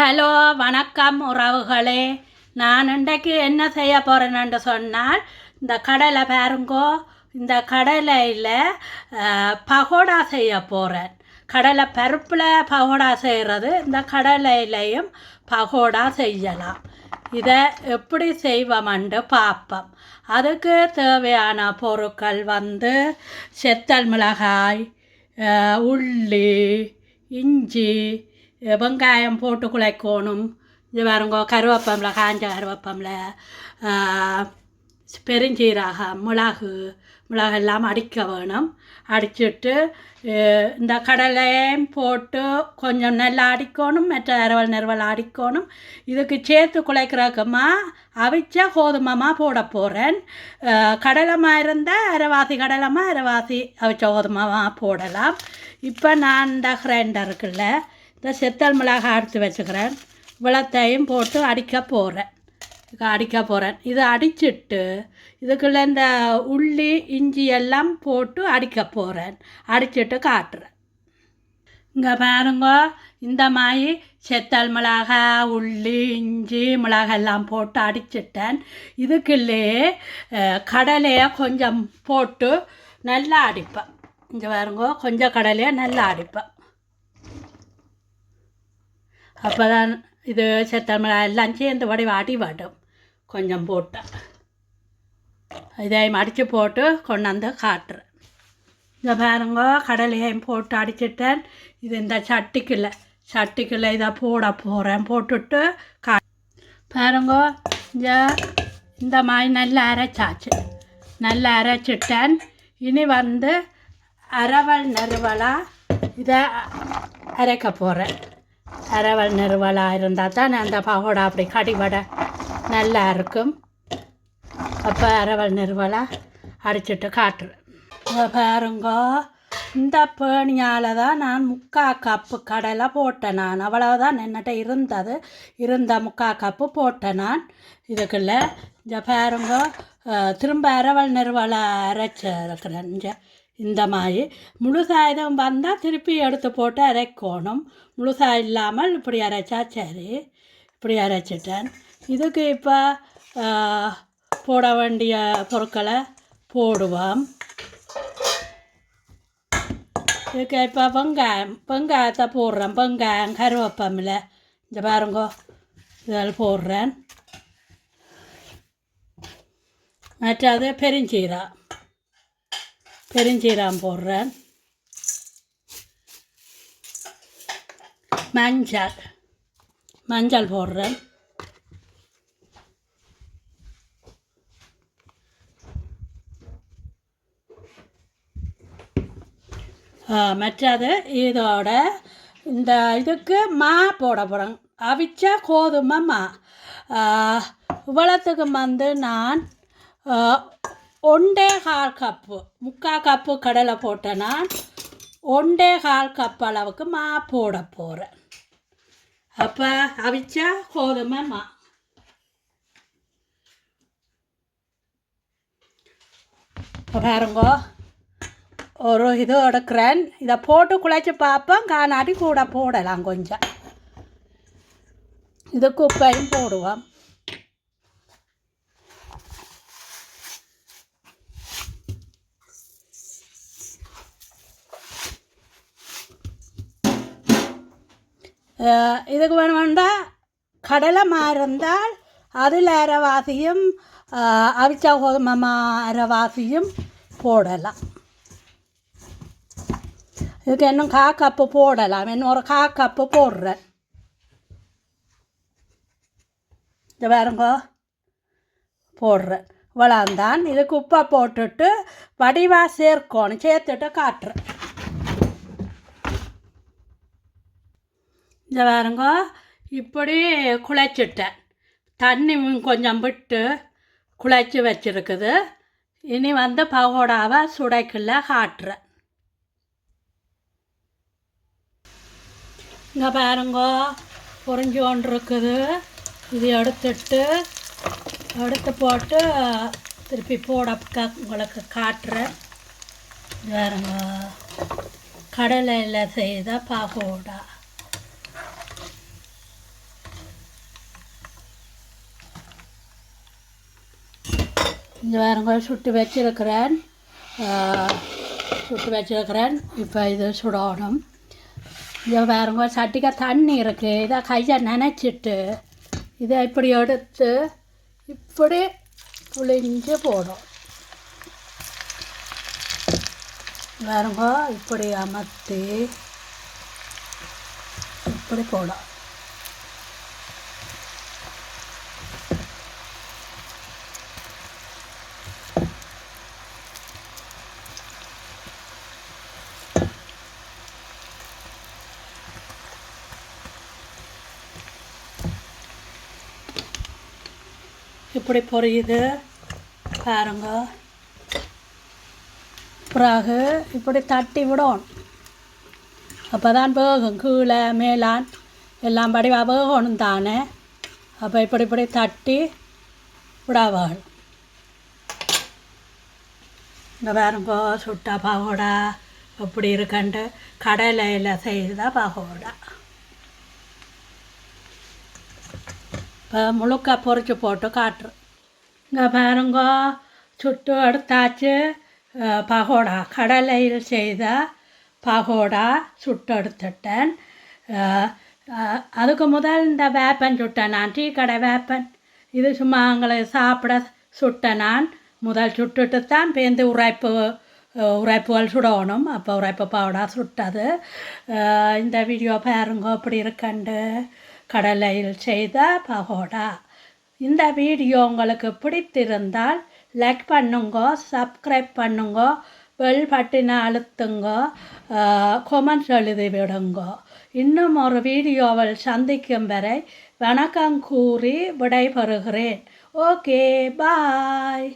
Hello வணக்கம் உறவுகளே. நான் இன்றைக்கு என்ன செய்ய போகிறேன்னு சொன்னால் இந்த கடலை பாருங்கோ இந்த கடலையில் பகோடா செய்ய போகிறேன் கடலை பருப்பில் பகோடா செய்கிறது இந்த கடலையிலையும் பகோடா செய்யலாம். இதை எப்படி செய்வோம்ண்டு பார்ப்போம். அதுக்கு தேவையான பொருட்கள் வந்து செத்தல் மிளகாய் உள்ளி இஞ்சி வெங்காயம் போட்டு குழைக்கணும் இது பாருங்க கருவேப்பமில் காஞ்ச கருவேப்பமில் பெருஞ்சீரகம் மிளகு மிளகு எல்லாம் அடிக்க வேணும் அடிச்சிட்டு இந்த கடலையும் போட்டு கொஞ்சம் நல்லா அடிக்கணும் மற்ற அரவல் நிறுவல் அடிக்கணும் இதுக்கு சேர்த்து குழைக்கிறதுக்குமா அவிச்ச கோதுமமாக போட போகிறேன் கடலைமா இருந்தால் அரைவாசி கடலைமா அரைவாசி அவிச்ச கோதுமமாக போடலாம் இப்போ நான் இந்த கிரைண்டர் இருக்குல்ல இந்த செத்தல் மிளகாய் எடுத்து வச்சுக்கிறேன். வெள்ளத்தையும் போட்டு அடிக்க போகிறேன் அடிக்க போகிறேன் இதை அடிச்சிட்டு இதுக்குள்ளே இந்த உள்ளி இஞ்சி எல்லாம் போட்டு அடிக்க போகிறேன் அடிச்சிட்டு காட்டுறேன். இங்கே பாருங்க இந்த மாதிரி செத்தல் மிளகாய் உள்ளி இஞ்சி மிளகெல்லாம் போட்டு அடிச்சிட்டேன். இதுக்குள்ளே கடலையை கொஞ்சம் போட்டு நல்லா அடிப்பேன். இங்கே பாருங்க கொஞ்சம் கடலையை நல்லா அடிப்பேன். அப்போ தான் இது செத்தமிழா எல்லாம் சேர்ந்து வடி வாட்டி வாட்டும் கொஞ்சம் போட்டேன் இதையும் அடித்து போட்டு கொண்டாந்து காட்டுறேன் இந்த பாருங்க கடலையையும் போட்டு அடிச்சிட்டேன் இது இந்த சட்டிக்குள்ள சட்டிக்குள்ளே இதை போட போகிறேன் போட்டுட்டு கா பாருங்க இந்த இந்த மாதிரி நல்லா அரைச்சாச்சு நல்லா அரைச்சிட்டேன் இனி வந்து அரவல் நறுவலாக இதை அரைக்க போகிறேன் அரவல் நிறுவலாக இருந்தால் தான் அந்த பகோடா அப்படி கடிவடை நல்லா இருக்கும். அப்போ அரவல் நிறுவலாக அடிச்சுட்டு காட்டுறேன் இங்க பாருங்க இந்த பேணியால் தான் நான் முக்கா கப்பு கடலை போட்டேன். நான் அவ்வளவுதான் என்னட்ட இருந்தது. இருந்த முக்கா கப்பு போட்டேன் நான். இதுக்குள்ள இந்த பாருங்க திரும்ப அரவல் நிறுவலை அரைச்சிருக்கிறேன் இங்கே இந்த மாதிரி முழுசாயுதம் வந்தால் திருப்பி எடுத்து போட்டு அரைக்கணும். முழுசா இல்லாமல் இப்படி அரைச்சா சரி. இப்படி அரைச்சிட்டேன். இதுக்கு இப்போ போட வேண்டிய பொருட்களை போடுவோம். இதுக்கு இப்போ வெங்காயம் வெங்காயத்தை போடுறேன். வெங்காயம் கருவேப்பமில்ல இந்த பாருங்க இதில் போடுறேன். மற்றது பெருஞ்சீரகம். பெருஞ்சீரகம் போடுறேன். மஞ்சள் மஞ்சள் போடுறேன். மற்றது இதோட இந்த இதுக்கு மா போட போகிறேன் அவிச்ச கோதுமை மா. ஆ, இவ்வளோத்துக்கு வந்து நான் ஒண்டே ஒன்றே கால் கப்பு முக்கால் கப்பு கடலை போட்டேன்னா ஒண்டே ஒன்றே கால் கப் அளவுக்கு மா போட போகிறேன் அப்போ அவிச்சா கோதுமை மா. இப்ப பாருங்க ஒரு இது எடுக்கிறேன். இதை போட்டு குழைச்சி பார்ப்பேன் காணாட்டி கூட போடலாம் கொஞ்சம். இதுக்கு உப்பையும் போடுவோம். இதுக்கு வேணுமெண்டா கடலை மாறந்தால் அதில் அரைவாசியும் அஹ், அவிச்ச கோதுமை அரைவாசியும் போடலாம். இதுக்கு இன்னும் கா கப்பு போடலாம். இன்னும் ஒரு கா கப்பு போடுறேன். இது பாருங்கோ போடுறேன். இவ்வளோந்தான் இதுக்கு உப்பை போட்டுட்டு வடிவாக சேர்க்கணும். சேர்த்துட்டு காட்டுறேன். இந்த பாருங்க இப்படி குழைச்சிட்டேன். தண்ணி கொஞ்சம் விட்டு குழைச்சி வச்சுருக்குது. இனி வந்து பகோடாவை சுடைக்குள்ள காட்டுறேன். இங்கே பாருங்க பொறிஞ்சு கொண்டு இருக்குது இது எடுத்துட்டு எடுத்து போட்டு திருப்பி போட உங்களுக்கு காட்டுறேன். இது பாருங்க கடலையில் செய்த பகோடா. இங்கே வேறுங்க சுட்டு வச்சிருக்கிறேன். சுட்டு வச்சிருக்கிறேன். இப்போ இது சுடணும். இங்கே வேறுங்க சட்டிக்க தண்ணி இருக்குது இதை கையை நினச்சிட்டு இதை இப்படி எடுத்து இப்படி புளிஞ்சு போடும். வேறுங்க இப்படி அமர்த்தி இப்படி போடும். இப்படி பொரியுது. பாருங்க. பிறகு இப்படி தட்டி விடணும். அப்போ தான் வேகும். கீழே மேலான் எல்லாம் படி வேகணும் தானே. அப்போ இப்படி இப்படி தட்டி விடாவாள். இந்த பாருங்க சுட்டா பகோடா. அப்படி இருக்கண்டு கடலையில் செய்தா பகோடா. இப்போ முழுக்கா பொறிச்சு போட்டு காட்டுறேன் இங்கே பாருங்க சுட்டு எடுத்தாச்சு பகோடா கடலையில் செய்த பகோடா சுட்டு எடுத்துட்டேன் அதுக்கு முதல் இந்த வேப்பன் சுட்டேன் நான் டீ கடை வேப்பன் இது சும்மா எங்களை சாப்பிட சுட்டேன் நான் முதல் சுட்டுட்டு தான் பேருந்து உரைப்பு உரைப்புகள் சுடணும் அப்போ உரைப்பு பவுடா சுட்டது இந்த வீடியோ பாருங்க அப்படி இருக்கண்டு கடலையில் செய்த பகோடா. இந்த வீடியோ உங்களுக்கு பிடித்திருந்தால் லைக் பண்ணுங்க சப்ஸ்கிரைப் பண்ணுங்க பெல் பட்டினை அழுத்துங்க கொமெண்ட்ஸ் எழுதி விடுங்க. இன்னும் ஒரு வீடியோவில் சந்திக்கும் வரை வணக்கம் கூறி விடைபெறுகிறேன். Okay bye